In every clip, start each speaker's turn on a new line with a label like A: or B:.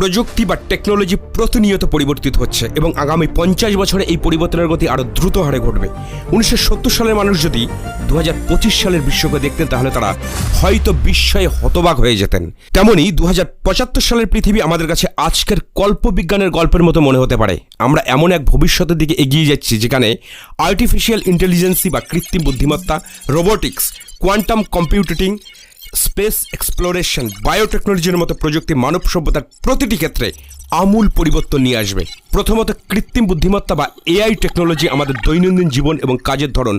A: প্রযুক্তি বা টেকনোলজি প্রতিনিয়ত পরিবর্তিত হচ্ছে এবং আগামী পঞ্চাশ বছরে এই পরিবর্তনের গতি আরও দ্রুত হারে ঘটবে। উনিশশো সত্তর সালের মানুষ যদি দু হাজার পঁচিশ সালের বিশ্বকে দেখতেন, তাহলে তারা হয়তো বিস্ময়ে হতবাক হয়ে যেতেন। তেমনি দু হাজার পঁচাত্তর সালের পৃথিবী আমাদের কাছে আজকের কল্পবিজ্ঞানের গল্পের মতো মনে হতে পারে। আমরা এমন এক ভবিষ্যতের দিকে এগিয়ে যাচ্ছি, যেখানে আর্টিফিশিয়াল ইন্টেলিজেন্সি বা কৃত্রিম বুদ্ধিমত্তা robotics quantum computing space exploration, বায়োটেকনোলজির মতো প্রযুক্তি মানব সভ্যতার প্রতিটি ক্ষেত্রে আমূল পরিবর্তন নিয়ে আসবে। প্রথমত কৃত্রিম বুদ্ধিমত্তা বা এআই টেকনোলজি আমাদের দৈনন্দিন জীবন এবং কাজের ধরন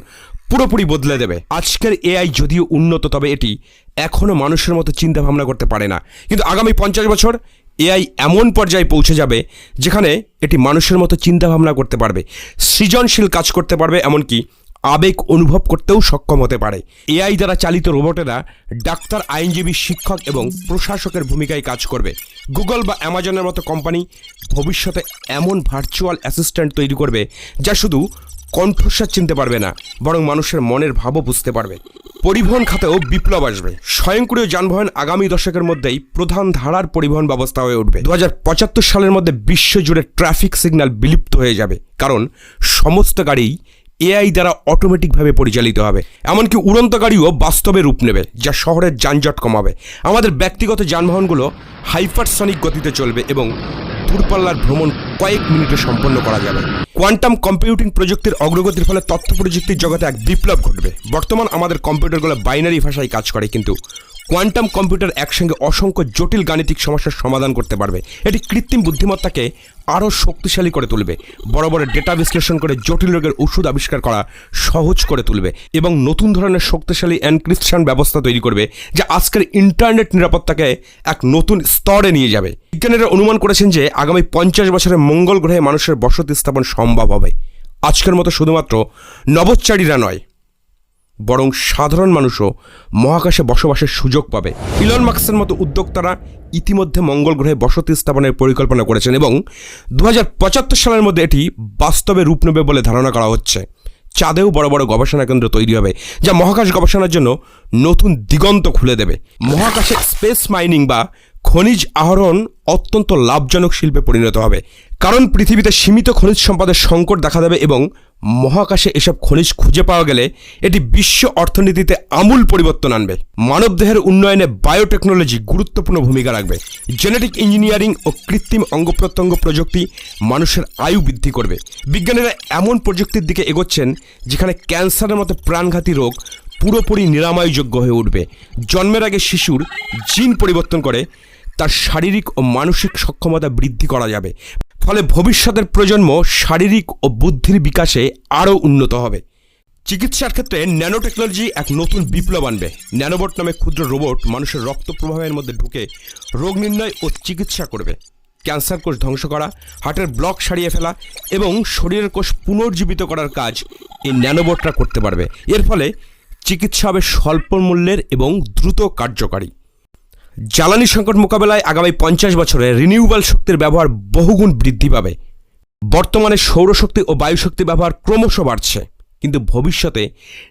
A: পুরোপুরি বদলে দেবে। আজকের এআই যদিও উন্নত, তবে এটি এখনও মানুষের মতো চিন্তা ভাবনা করতে পারে না। কিন্তু আগামী পঞ্চাশ বছর এআই এমন পর্যায়ে পৌঁছে যাবে যেখানে এটি মানুষের মতো চিন্তা ভাবনা করতে পারবে, সৃজনশীল কাজ করতে পারবে, এমনকি আবেগ অনুভব করতেও সক্ষম হতে পারে। এআই দ্বারা চালিত রোবটেরা ডাক্তার, আইনজীবী, শিক্ষক এবং প্রশাসকের ভূমিকায় কাজ করবে। গুগল বা অ্যামাজনের মতো কোম্পানি ভবিষ্যতে এমন ভার্চুয়াল অ্যাসিস্ট্যান্ট তৈরি করবে যা শুধু কণ্ঠস্বাদ চিনতে পারবে না, বরং মানুষের মনের ভাবও বুঝতে পারবে। পরিবহন খাতেও বিপ্লব আসবে। স্বয়ংক্রিয় যানবাহন আগামী দশকের মধ্যেই প্রধান ধারার পরিবহন ব্যবস্থা হয়ে উঠবে। দু হাজার পঁচাত্তর সালের মধ্যে বিশ্বজুড়ে ট্রাফিক সিগন্যাল বিলুপ্ত হয়ে যাবে, কারণ সমস্ত গাড়িই এআই দ্বারা অটোমেটিকভাবে পরিচালিত হবে। এমনকি উড়ন্ত গাড়িও বাস্তবে রূপ নেবে, যা শহরের যানজট কমাবে। আমাদের ব্যক্তিগত যানবাহনগুলো হাইপারসনিক গতিতে চলবে এবং দূরপাল্লার ভ্রমণ কয়েক মিনিটে সম্পন্ন করা যাবে। কোয়ান্টাম কম্পিউটিং প্রযুক্তির অগ্রগতির ফলে তথ্য প্রযুক্তির জগতে এক বিপ্লব ঘটবে। বর্তমান আমাদের কম্পিউটারগুলো বাইনারি ভাষায় কাজ করে, কিন্তু কোয়ান্টাম কম্পিউটার একসঙ্গে অসংখ্য জটিল গাণিতিক সমস্যার সমাধান করতে পারবে। এটি কৃত্রিম বুদ্ধিমত্তাকে আরও শক্তিশালী করে তুলবে, বড় বড় ডেটা বিশ্লেষণ করে জটিল রোগের ওষুধ আবিষ্কার করা সহজ করে তুলবে এবং নতুন ধরনের শক্তিশালী এনক্রিপশন ব্যবস্থা তৈরি করবে, যা আজকের ইন্টারনেট নিরাপত্তাকে এক নতুন স্তরে নিয়ে যাবে। বিজ্ঞানীরা অনুমান করেছেন যে আগামী পঞ্চাশ বছরে মঙ্গল গ্রহে মানুষের বসতি স্থাপন সম্ভব হবে। আজকের মতো শুধুমাত্র নবচ্চারীরা নয়। বরং সাধারণ মানুষও মহাকাশে বসবাসের সুযোগ পাবে। ইলন মার্কসের মতো উদ্যোক্তারা ইতিমধ্যে মঙ্গল গ্রহে বসতি স্থাপনের পরিকল্পনা করেছেন এবং দু হাজার পঁচাত্তর সালের মধ্যে এটি বাস্তবে রূপ নেবে বলে ধারণা করা হচ্ছে। চাঁদেও বড় বড় গবেষণা কেন্দ্র তৈরি হবে, যা মহাকাশ গবেষণার জন্য নতুন দিগন্ত খুলে দেবে। মহাকাশে স্পেস মাইনিং বা খনিজ আহরণ অত্যন্ত লাভজনক শিল্পে পরিণত হবে। কারণ পৃথিবীতে সীমিত খনিজ সম্পদের সংকট দেখা দেবে এবং মহাকাশে এসব খনিজ খুঁজে পাওয়া গেলে এটি বিশ্ব অর্থনীতিতে আমূল পরিবর্তন আনবে। মানবদেহের উন্নয়নে বায়োটেকনোলজি গুরুত্বপূর্ণ ভূমিকা রাখবে। জেনেটিক ইঞ্জিনিয়ারিং ও কৃত্রিম অঙ্গ প্রত্যঙ্গ প্রযুক্তি মানুষের আয়ু বৃদ্ধি করবে। বিজ্ঞানীরা এমন প্রযুক্তির দিকে এগোচ্ছেন, যেখানে ক্যান্সারের মতো প্রাণঘাতী রোগ পুরোপুরি নিরাময়যোগ্য হয়ে উঠবে। জন্মের আগে শিশুর জিন পরিবর্তন করে তার শারীরিক ও মানসিক সক্ষমতা বৃদ্ধি করা যাবে। ফলে ভবিষ্যতের প্রজন্ম শারীরিক ও বুদ্ধির বিকাশে আরও উন্নত হবে। চিকিৎসার ক্ষেত্রে ন্যানো টেকনোলজি এক নতুন বিপ্লব আনবে। ন্যানোবট নামে ক্ষুদ্র রোবট মানুষের রক্ত প্রবাহের মধ্যে ঢুকে রোগ নির্ণয় ও চিকিৎসা করবে। ক্যান্সার কোষ ধ্বংস করা, হার্টের ব্লক সারিয়ে ফেলা এবং শরীরের কোষ পুনর্জীবিত করার কাজ এই ন্যানোবটরা করতে পারবে। এর ফলে চিকিৎসা হবে স্বল্প মূল্যের এবং দ্রুত কার্যকারী। জ্বালানি সংকট মোকাবেলায় আগামী পঞ্চাশ বছরে রিনিউয়েবল শক্তির ব্যবহার বহুগুণ বৃদ্ধি পাবে। বর্তমানে সৌরশক্তি ও বায়ুশক্তি ব্যবহার ক্রমশ বাড়ছে, কিন্তু ভবিষ্যতে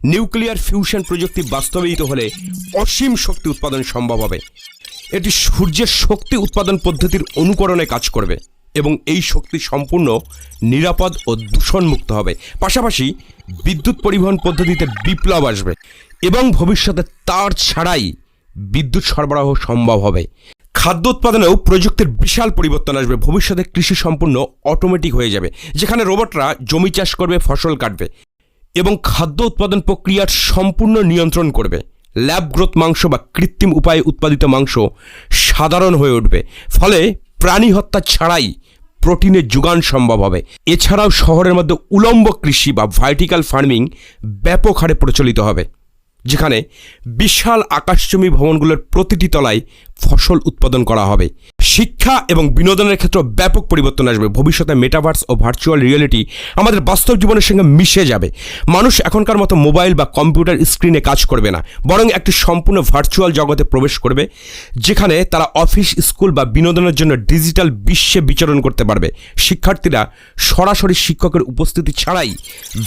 A: নিউক্লিয়ার ফিউশন প্রযুক্তি বাস্তবায়িত হলে অসীম শক্তি উৎপাদন সম্ভব হবে। এটি সূর্যের শক্তি উৎপাদন পদ্ধতির অনুকরণে কাজ করবে এবং এই শক্তি সম্পূর্ণ নিরাপদ ও দূষণমুক্ত হবে। পাশাপাশি বিদ্যুৎ পরিবহন পদ্ধতিতে বিপ্লব আসবে এবং ভবিষ্যতে তার ছাড়াই বিদ্যুৎ সরবরাহ সম্ভব হবে। খাদ্য উৎপাদনেও প্রযুক্তির বিশাল পরিবর্তন আসবে। ভবিষ্যতে কৃষি সম্পূর্ণ অটোমেটিক হয়ে যাবে। যেখানে রোবটরা জমি চাষ করবে, ফসল কাটবে এবং খাদ্য উৎপাদন প্রক্রিয়ার সম্পূর্ণ নিয়ন্ত্রণ করবে। ল্যাব গ্রোথ মাংস বা কৃত্রিম উপায়ে উৎপাদিত মাংস সাধারণ হয়ে উঠবে। ফলে প্রাণী হত্যা ছাড়াই প্রোটিনের যোগান সম্ভব হবে। এছাড়াও শহরের মধ্যে উলম্ব কৃষি বা ভার্টিক্যাল ফার্মিং ব্যাপক হারে প্রচলিত হবে। যেখানে বিশাল আকাশচুম্বী ভবনগুলোর প্রতিটি তলায় ফসল উৎপাদন করা হবে। শিক্ষা এবং বিনোদনের ক্ষেত্রে ব্যাপক পরিবর্তন আসবে। ভবিষ্যতে মেটাভার্স ও ভার্চুয়াল রিয়েলিটি আমাদের বাস্তব জীবনের সঙ্গে মিশে যাবে। মানুষ এখনকার মতো মোবাইল বা কম্পিউটার স্ক্রিনে কাজ করবে না। বরং একটি সম্পূর্ণ ভার্চুয়াল জগতে প্রবেশ করবে, যেখানে তারা অফিস স্কুল বা বিনোদনের জন্য ডিজিটাল বিশ্বে বিচরণ করতে পারবে। শিক্ষার্থীরা সরাসরি শিক্ষকের উপস্থিতি ছাড়াই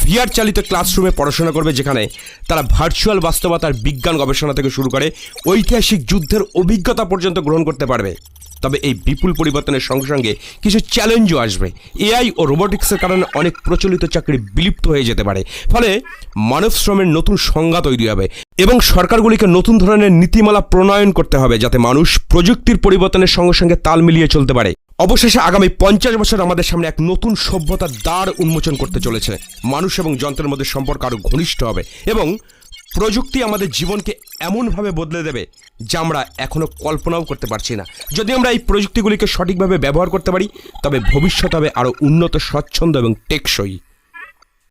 A: ভিআর চালিত ক্লাসরুমে পড়াশোনা করবে, যেখানে তারা ভার্চুয়াল বাস্তবতার বিজ্ঞান গবেষণা থেকে শুরু করে ঐতিহাসিক যুদ্ধের অভিজ্ঞতা পর্যন্ত গ্রহণ করতে পারবে। তবে এই বিপুল পরিবর্তনের সঙ্গে সঙ্গে কিছু চ্যালেঞ্জও আসবে। এআই ও রোবোটিক্সের কারণে অনেক প্রচলিত চাকরি বিলুপ্ত হয়ে যেতে পারে। ফলে মানব শ্রমের নতুন সংজ্ঞা তৈরি হবে এবং সরকারগুলিকে নতুন ধরনের নীতিমালা প্রণয়ন করতে হবে যাতে মানুষ প্রযুক্তির পরিবর্তনের সঙ্গে সঙ্গে তাল মিলিয়ে চলতে পারে। অবশেষে আগামী পঞ্চাশ বছর আমাদের সামনে এক নতুন সভ্যতার দ্বার উন্মোচন করতে চলেছে। মানুষ এবং যন্ত্রের মধ্যে সম্পর্ক আরও ঘনিষ্ঠ হবে এবং প্রযুক্তি আমাদের জীবনকে এমনভাবে বদলে দেবে যা আমরা এখনও কল্পনাও করতে পারছি না। যদি আমরা এই প্রযুক্তিগুলিকে সঠিকভাবে ব্যবহার করতে পারি, তবে ভবিষ্যৎ হবে আরও উন্নত, স্বচ্ছন্দ এবং টেকসই।